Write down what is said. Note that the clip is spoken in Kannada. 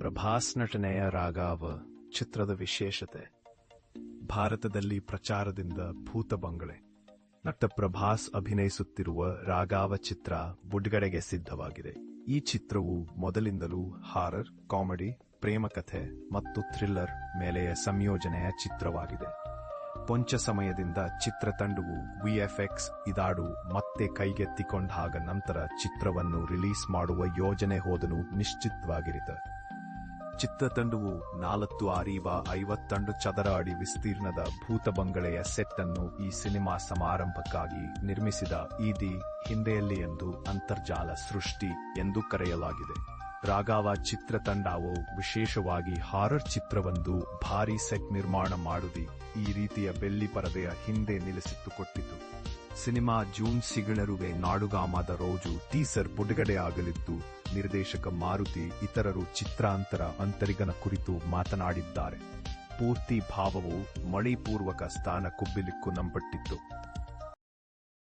ಪ್ರಭಾಸ್ ನಟನೆಯ ರಾಗಾವ ಚಿತ್ರದ ವಿಶೇಷತೆ. ಭಾರತದಲ್ಲಿ ಪ್ರಚಾರದಿಂದ ಭೂತ ಬಂಗಳೆ. ನಟ ಪ್ರಭಾಸ್ ಅಭಿನಯಿಸುತ್ತಿರುವ ರಾಗಾವ ಚಿತ್ರ ಬುಡ್ಗಡೆಗೆ ಸಿದ್ಧವಾಗಿದೆ. ಈ ಚಿತ್ರವು ಮೊದಲಿಂದಲೂ ಹಾರರ್, ಕಾಮಿಡಿ ಪ್ರೇಮಕಥೆ ಮತ್ತು ಥ್ರಿಲ್ಲರ್ ಮೇಲೆಯ ಸಂಯೋಜನೆಯ ಚಿತ್ರವಾಗಿದೆ. ಕೊಂಚ ಸಮಯದಿಂದ ಚಿತ್ರತಂಡವು ವಿಎಫ್ಎಕ್ಸ್ ಇದಾಡು ಮತ್ತೆ ಕೈಗೆತ್ತಿಕೊಂಡಾಗ ನಂತರ ಚಿತ್ರವನ್ನು ರಿಲೀಸ್ ಮಾಡುವ ಯೋಜನೆ ಹೋದನು ನಿಶ್ಚಿತವಾಗಿರಿತ. ಚಿತ್ರತಂಡವು ನಾಲ್ಕು ಆರೀವ ಐವತ್ತಂಡು ಚದರ ಅಡಿ ವಿಸ್ತೀರ್ಣದ ಭೂತ ಬಂಗಳೆಯ ಸೆಟ್ ಅನ್ನು ಈ ಸಿನಿಮಾ ಸಮಾರಂಭಕ್ಕಾಗಿ ನಿರ್ಮಿಸಿದ ಈದಿ ಹಿಂದೆಯಲ್ಲಿ ಎಂದು ಅಂತರ್ಜಾಲ ಸೃಷ್ಟಿ ಎಂದು ಕರೆಯಲಾಗಿದೆ. ರಾಗಾವ ಚಿತ್ರತಂಡವು ವಿಶೇಷವಾಗಿ ಹಾರರ್ ಚಿತ್ರವೊಂದು ಭಾರಿ ಸೆಟ್ ನಿರ್ಮಾಣ ಮಾಡುದಿ ಈ ರೀತಿಯ ಬೆಳ್ಳಿ ಪರದೆಯ ಹಿಂದೆ ನಿಲ್ಲಿಸಿಟ್ಟುಕೊಟ್ಟಿತು. ಸಿನಿಮಾ ಜೂನ್ ಸಿಗಣರುವೆ ನಾಡುಗಾಮದ ರೋಜು ಟೀಸರ್ ಬಿಡುಗಡೆಯಾಗಲಿದ್ದು, ನಿರ್ದೇಶಕ ಮಾರುತಿ ಇತರರು ಚಿತ್ರಾಂತರ ಅಂತರಿಗನ ಕುರಿತು ಮಾತನಾಡಿದ್ದಾರೆ. ಪೂರ್ತಿ ಭಾವವು ಮಣಿಪೂರ್ವಕ ಸ್ಥಾನ ಕುಬ್ಬಿಲಿಕ್ಕು ನಂಬಟ್ಟಿತ್ತು.